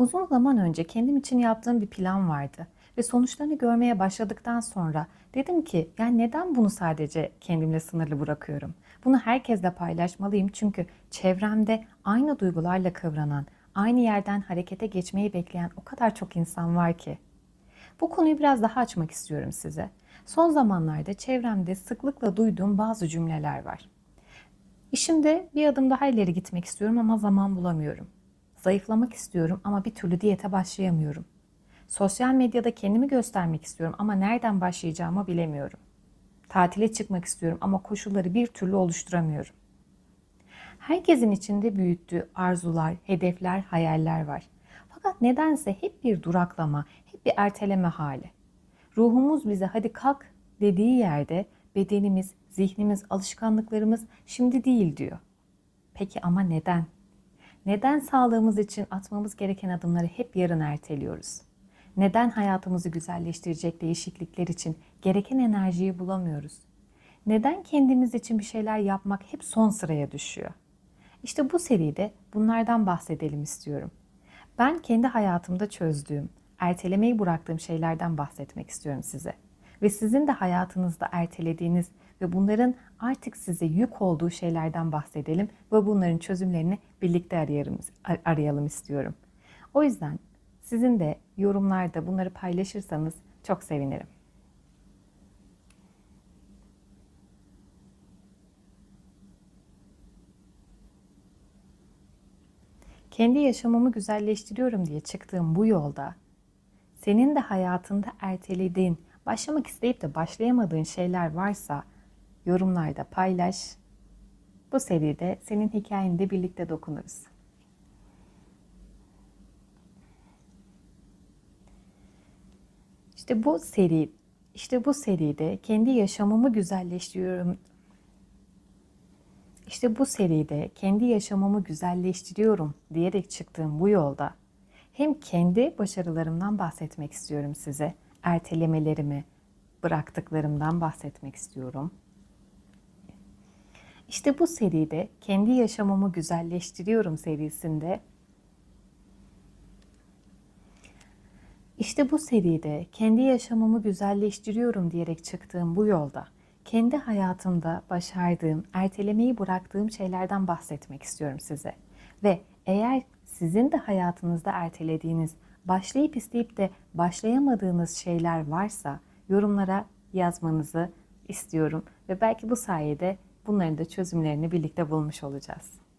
Uzun zaman önce kendim için yaptığım bir plan vardı ve sonuçlarını görmeye başladıktan sonra dedim ki yani neden bunu sadece kendimle sınırlı bırakıyorum? Bunu herkesle paylaşmalıyım çünkü çevremde aynı duygularla kıvranan, aynı yerden harekete geçmeyi bekleyen o kadar çok insan var ki. Bu konuyu biraz daha açmak istiyorum size. Son zamanlarda çevremde sıklıkla duyduğum bazı cümleler var. İşimde bir adım daha ileri gitmek istiyorum ama zaman bulamıyorum. Zayıflamak istiyorum ama bir türlü diyete başlayamıyorum. Sosyal medyada kendimi göstermek istiyorum ama nereden başlayacağımı bilemiyorum. Tatile çıkmak istiyorum ama koşulları bir türlü oluşturamıyorum. Herkesin içinde büyüttüğü arzular, hedefler, hayaller var. Fakat nedense hep bir duraklama, hep bir erteleme hali. Ruhumuz bize hadi kalk dediği yerde bedenimiz, zihnimiz, alışkanlıklarımız şimdi değil diyor. Peki ama neden? Neden sağlığımız için atmamız gereken adımları hep yarın erteliyoruz? Neden hayatımızı güzelleştirecek değişiklikler için gereken enerjiyi bulamıyoruz? Neden kendimiz için bir şeyler yapmak hep son sıraya düşüyor? İşte bu seride bunlardan bahsedelim istiyorum. Ben kendi hayatımda çözdüğüm, ertelemeyi bıraktığım şeylerden bahsetmek istiyorum size. Ve sizin de hayatınızda ertelediğiniz ve bunların artık size yük olduğu şeylerden bahsedelim ve bunların çözümlerini birlikte arayalım, arayalım istiyorum. O yüzden sizin de yorumlarda bunları paylaşırsanız çok sevinirim. Kendi yaşamımı güzelleştiriyorum diye çıktığım bu yolda senin de hayatında ertelediğin, başlamak isteyip de başlayamadığın şeyler varsa yorumlarda paylaş. Bu seride senin hikayeni de birlikte dokunuruz. İşte bu seri, işte bu seride kendi yaşamımı güzelleştiriyorum. İşte bu seride kendi yaşamımı güzelleştiriyorum diyerek çıktığım bu yolda hem kendi başarılarımdan bahsetmek istiyorum size. Ertelemelerimi, bıraktıklarımdan bahsetmek istiyorum. İşte bu seride kendi yaşamımı güzelleştiriyorum serisinde İşte bu seride kendi yaşamımı güzelleştiriyorum diyerek çıktığım bu yolda kendi hayatımda başardığım, ertelemeyi bıraktığım şeylerden bahsetmek istiyorum size. Ve eğer sizin de hayatınızda ertelediğiniz, başlayıp isteyip de başlayamadığınız şeyler varsa yorumlara yazmanızı istiyorum ve belki bu sayede bunların da çözümlerini birlikte bulmuş olacağız.